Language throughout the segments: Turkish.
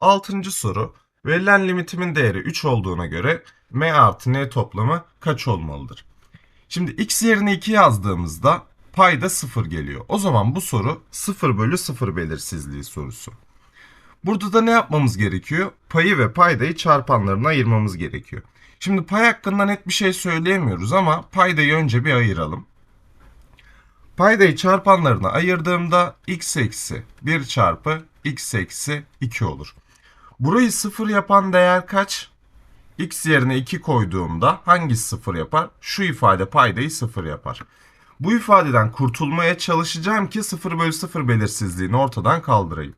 Altıncı soru. Verilen limitimin değeri 3 olduğuna göre m artı n toplamı kaç olmalıdır? Şimdi x yerine 2 yazdığımızda payda 0 geliyor. O zaman bu soru 0 bölü 0 belirsizliği sorusu. Burada da ne yapmamız gerekiyor? Payı ve paydayı çarpanlarına ayırmamız gerekiyor. Şimdi pay hakkında net bir şey söyleyemiyoruz ama paydayı önce bir ayıralım. Paydayı çarpanlarına ayırdığımda x eksi 1 çarpı x eksi 2 olur. Burayı 0 yapan değer kaç? x yerine 2 koyduğumda hangisi 0 yapar? Şu ifade paydayı 0 yapar. Bu ifadeden kurtulmaya çalışacağım ki 0 bölü 0 belirsizliğini ortadan kaldırayım.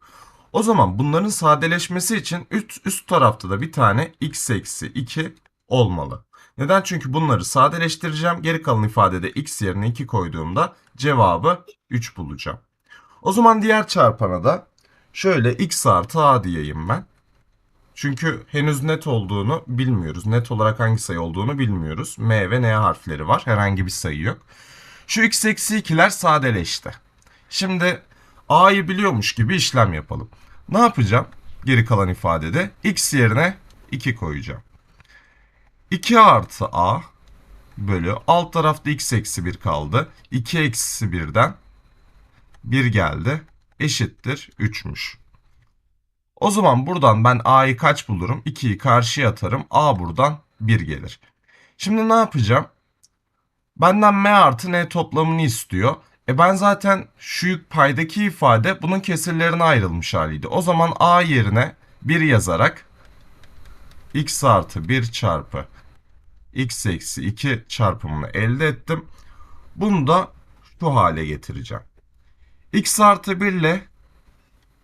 O zaman bunların sadeleşmesi için üst, üst tarafta da bir tane x eksi 2 olmalı. Neden? Çünkü bunları sadeleştireceğim. Geri kalan ifadede x yerine 2 koyduğumda cevabı 3 bulacağım. O zaman diğer çarpana da şöyle x artı a diyeyim ben. Çünkü henüz net olduğunu bilmiyoruz. Net olarak hangi sayı olduğunu bilmiyoruz. M ve N harfleri var. Herhangi bir sayı yok. Şu x eksi 2'ler sadeleşti. Şimdi a'yı biliyormuş gibi işlem yapalım. Ne yapacağım? Geri kalan ifadede x yerine 2 koyacağım. 2 artı a bölü alt tarafta x eksi 1 kaldı. 2 eksi 1'den 1 geldi. Eşittir 3'müş. O zaman buradan ben a'yı kaç bulurum? 2'yi karşıya atarım. a buradan 1 gelir. Şimdi ne yapacağım? Benden m artı n toplamını istiyor. E ben zaten şu paydaki ifade bunun kesirlerine ayrılmış haliydi. O zaman a yerine 1 yazarak x artı 1 çarpı x eksi 2 çarpımını elde ettim. Bunu da şu hale getireceğim. x artı 1 ile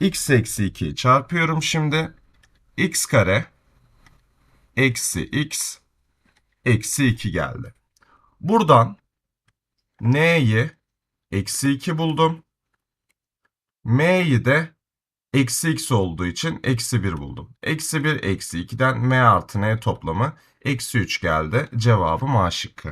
x eksi 2'yi çarpıyorum şimdi. x kare eksi x eksi 2 geldi. Buradan n'yi eksi 2 buldum. m'yi de eksi x olduğu için eksi 1 buldum. Eksi 1 eksi 2'den m artı n toplamı eksi 3 geldi. Cevabım A şıkkı.